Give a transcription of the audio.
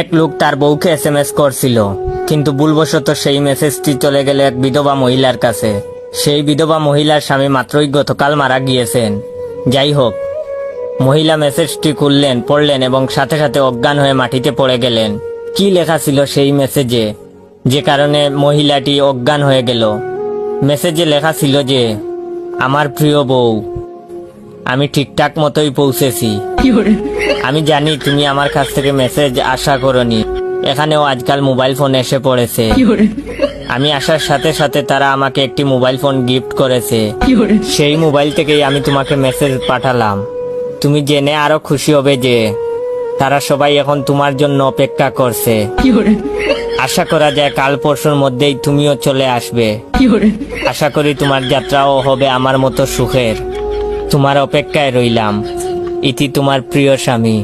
এক লোক তার বউকে এস এম এস করছিল, কিন্তু ভুলবশত সেই মেসেজটি চলে গেল এক বিধবা মহিলার কাছে। সেই বিধবা মহিলার স্বামী মাত্রই গতকাল মারা গিয়েছেন। যাই হোক, মহিলা মেসেজটি খুললেন, পড়লেন এবং সাথে সাথে অজ্ঞান হয়ে মাটিতে পড়ে গেলেন। কি লেখা ছিল সেই মেসেজে যে কারণে মহিলাটি অজ্ঞান হয়ে গেল। মেসেজে লেখা ছিল যে, আমার প্রিয় বউ আমি ঠিকঠাক মতোই পৌঁছেছি। আমি জানি তুমি আমার কাছ থেকে মেসেজ আশা করনি। এখানেও আজকাল মোবাইল ফোন এসে পড়েছে। আমি আসার সাথে সাথে তারা আমাকে একটি মোবাইল ফোন গিফট করেছে। সেই মোবাইল থেকেই আমি তোমাকে মেসেজ পাঠালাম। তুমি জেনে আরও খুশি হবে যে তারা সবাই এখন তোমার জন্য অপেক্ষা করছে। আশা করা যায় কাল পরশুর মধ্যেই তুমিও চলে আসবে। আশা করি তোমার যাত্রাও হবে আমার মতো সুখের। তোমার অপেক্ষায় রইলাম। ইতি তোমার প্রিয় স্বামী।